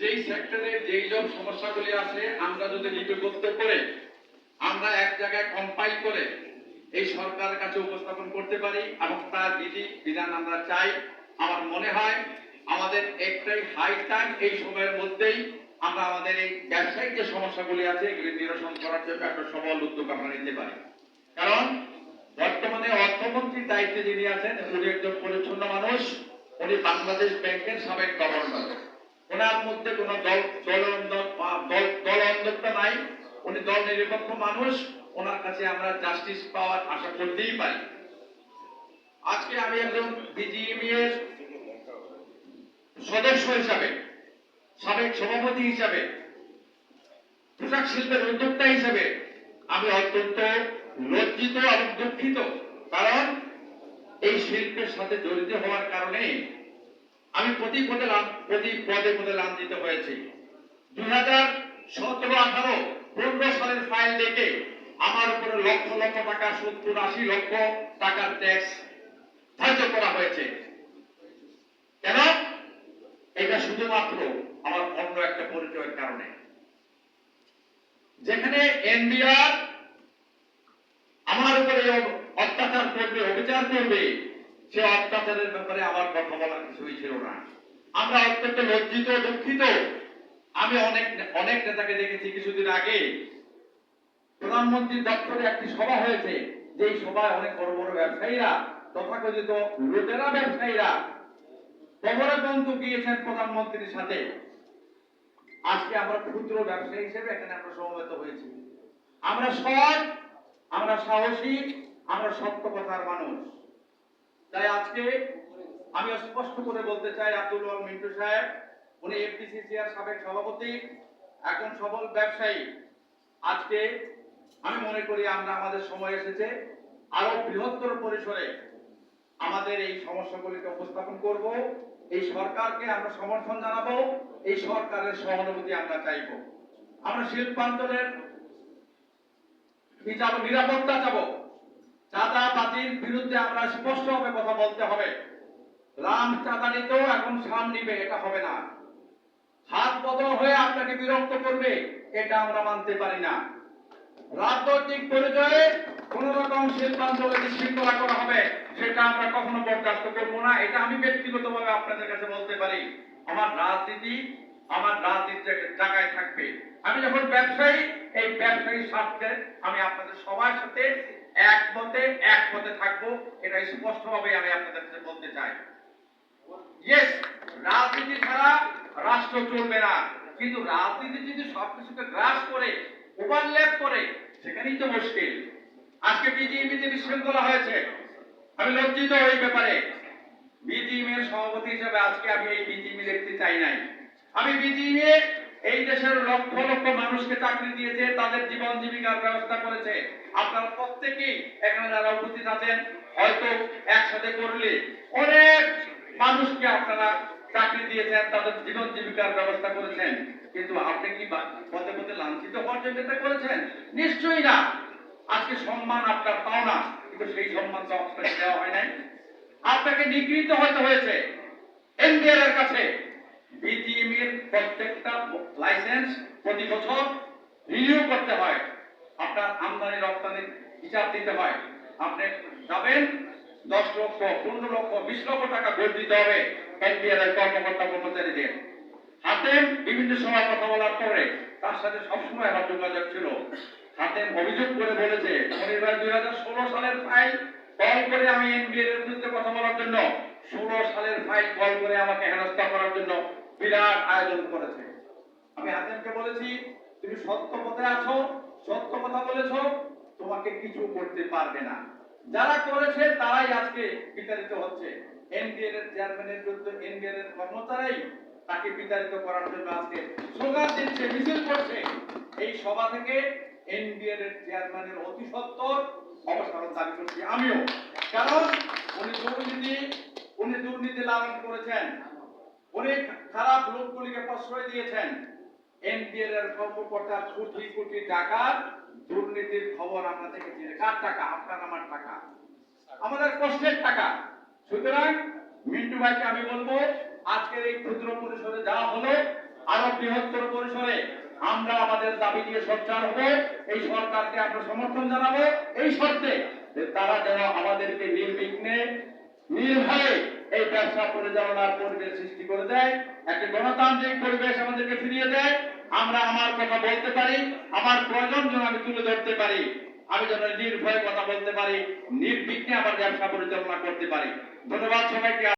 সেই সেক্টরে যেই সব সমস্যাগুলি আছে, আমরা যদি লিপিবদ্ধ করে, আমরা এক জায়গায় কম্পাইল করে এই সরকারের কাছে উপস্থাপন করতে পারি এবং তার বিধি, বিধান আমরা চাই। আমার মনে হয় আমাদের একটাই হাই টাইম এই সময়ের মধ্যেই আমরা আমাদের এই ব্যবসায়িক যে সমস্যাগুলি আছে, এগুলি নিরসন করার জন্য একটা সবল উদ্যোগ আমরা নিতে পারি। কারণ বর্তমানে অর্থমন্ত্রীর দায়িত্বে যিনি আছেন, উনি একজন পরিচ্ছন্ন মানুষ। উনি বাংলাদেশ ব্যাংকের সাবেক গভর্নর ওনার মধ্যে কোনো দল দল দল অন্ধত্ব নাই। উনি দল নিরপেক্ষ মানুষ। ওনার কাছে আমরা জাস্টিস পাওয়ার আশা করতেই পারি। আজকে আমি একজন বিজিএমই এর সদস্য হিসাবে, সাবেক সভাপতি হিসাবে, পোশাক শিল্পের উদ্যোক্তা হিসাবে আমি অত্যন্ত লজ্জিত এবং দুঃখিত। কারণ এই শিল্পের সাথে জড়িত হওয়ার কারণে আমি প্রতি পদে প্রতি পদে পদে লাঞ্ছিত হয়েছি। দুই হাজার সতেরো আঠারো পনেরো সালের ফাইল দেখে আমার উপরে লক্ষ লক্ষ টাকা, সত্তর আশি লক্ষ টাকার ট্যাক্স ধার্য করা হয়েছে। কেন? এটা শুধুমাত্র আমার অন্য একটা পরিচয়ের কারণে। যেখানে এনবিআর আমার উপরে অত্যাচার করবে, অবিচার করবে, সে অত্যাচারের ব্যাপারে আমার কথা বলার কিছুই ছিল না। আমরা অত্যন্ত লজ্জিত দুঃখিত। আমি অনেক অনেক নেতাকে দেখেছি কিছুদিন আগে। প্রধানমন্ত্রীর দপ্তরে একটি সভা হয়েছে, যেই সভায় অনেক বড় বড় ব্যবসায়ীরা, তথাকথিত লুটেরা ব্যবসায়ীরা কবরে বন্ধু গিয়েছেন প্রধানমন্ত্রীর সাথে। আজকে আমরা ক্ষুদ্র ব্যবসায়ী হিসেবে এখানে আমরা সমবেত হয়েছি। আমরা সৎ, আমরা সাহসী, আমরা সত্য কথার মানুষ। তাই আজকে আমি স্পষ্ট করে বলতে চাই আব্দুল মিন্টু সাহেব, উনি এফডিসিসিআর সাবেক সভাপতি, এখন সফল ব্যবসায়ী। আজকে আমি মনে করি আমরা আমাদের সময় এসেছে আরও বৃহত্তর পরিসরে আমাদের এই সমস্যাগুলিকে উপস্থাপন করব। এই সরকারকে আমরা সমর্থন জানাব, এই সরকারের সহানুভূতি আমরা চাইব। আমরা শিল্পাঞ্চলের নিরাপত্তা চাবো। চাবো চাঁদাবাজির বিরুদ্ধে আমরা স্পষ্টভাবে কথা বলতে হবে। রাম চাঁদা এখন সাম নিবে, এটা হবে না। হাত বদল হয়ে আপনাকে বিরক্ত করবে, এটা আমরা মানতে পারি না। রাজনৈতিক পরিচয়ে কোন রকম শিল্পাঞ্চলে বিশৃঙ্খলা করা হবে, সেটা আমরা কখনো বরদাস্ত করব না, এটা আমি ব্যক্তিগতভাবে আপনাদের কাছে বলতে পারি। আমার রাজনীতি, আমার রাজনীতির জায়গায় থাকবে। আমি যখন ব্যবসায়ী, এই ব্যবসায়ী স্বার্থে আমি আপনাদের সবার সাথে এক মতে এক মতে থাকব, এটা স্পষ্টভাবে আমি আপনাদের কাছে বলতে চাই। রাজনীতি ছাড়া রাষ্ট্র চলবে না। কিন্তু রাজনীতি যদি সবকিছুকে গ্রাস করে ওভারল্যাপ করে, সেখানেই তো মুশকিল। আজকে বিজিএমিতে বিশৃঙ্খলা হয়েছে। আমি লজ্জিত এই ব্যাপারে। বিজিএম এর সভাপতি হিসেবে আজকে আমি এই বিজিএমি দেখতে চাই নাই। আমি বিজিএম এই দেশের লক্ষ লক্ষ মানুষকে চাকরি দিয়েছে, তাদের জীবন জীবিকার ব্যবস্থা করেছে। আপনারা প্রত্যেকেই এখানে যারা উপস্থিত আছেন, হয়তো একসাথে করলে অনেক মানুষকে আপনারা চাকরি দিয়েছেন, তাদের জীবন জীবিকার ব্যবস্থা করেছেন, কিন্তু আপনি কি পথে পথে লাঞ্ছিত হওয়ার জন্য এটা করেছেন? নিশ্চয়ই না। আজকে সম্মান আপনার পাও না কিন্তু সেই সম্মান তো আপনাকে দেওয়া হয় নাই। আপনাকে নিগৃহীত হতে হয়েছে এনবিআর এর কাছে। বিজিএম এর প্রত্যেকটা লাইসেন্স প্রতি বছর রিনিউ করতে হয়। আপনার আমদানি রপ্তানির হিসাব দিতে হয়। আপনি যাবেন দশ লক্ষ, পনেরো লক্ষ, বিশ লক্ষ টাকা ঘুষ দিতে হবে এনবিআর এর কর্মকর্তা কর্মচারীদের। হাতে বিভিন্ন সময় কথা বলার পরে তার সাথে সবসময় আমার যোগাযোগ ছিল। হাতে অভিযোগ করে বলেছে ভাই দুই হাজার ষোলো সালের ফাইল কল করে আমি এনবিআর এর বিরুদ্ধে কথা বলার জন্য, ষোলো সালের ফাইল কল করে আমাকে হেনস্থা করার জন্য বিরাট আয়োজন করেছে। আমি হাতেমকে বলেছি, তুমি সত্য পথে আছো, সত্য কথা বলেছ, তোমাকে কিছু করতে পারবে না। যারা করেছে তারাই আজকে বিতাড়িত হচ্ছে। এনবিআর এর চেয়ারম্যানের এনবিআর এর কর্মচারী তাকে বিতাড়িত করার জন্য আজকে স্লোগান দিচ্ছে, মিছিল করছে। এই সভা থেকে এনবিআর এর চেয়ারম্যানের অতি সত্তর অবসর দাবি করছি আমিও। কারণ উনি দুর্নীতি উনি দুর্নীতি লালন করেছেন। উনি খারাপ লোকগুলিকে প্রশ্রয় দিয়েছেন। এনবিআর এর কর্মকর্তা কোটি কোটি টাকার দুর্নীতির খবর আমরা দেখেছি কার টাকা? আপনার, আমার টাকা। আমাদের কষ্টের টাকা। সুতরাং, মিন্টু ভাইকে আমি বলব, আজকের এই ক্ষুদ্র পরিসরে যাওয়া হলো, আরও বৃহত্তর পরিসরে আমরা আমাদের দাবি নিয়ে সোচ্চার হব। এই সরকারকে আমরা সমর্থন জানাব। এই শর্তে যে তারা যেন আমাদেরকে নির্বিঘ্নে, নির্ভয়ে এই ব্যবসা পরিচালনার পরিবেশ সৃষ্টি করে দেয়। একটি গণতান্ত্রিক পরিবেশ আমাদেরকে ফিরিয়ে দেয়। আমরা আমার কথা বলতে পারি, আমার প্রয়োজন যেন আমি তুলে ধরতে পারি। আমি যেন নির্ভয়ে কথা বলতে পারি, নির্বিঘ্নে আমার ব্যবসা পরিচালনা করতে পারি। ধন্যবাদ সবাইকে।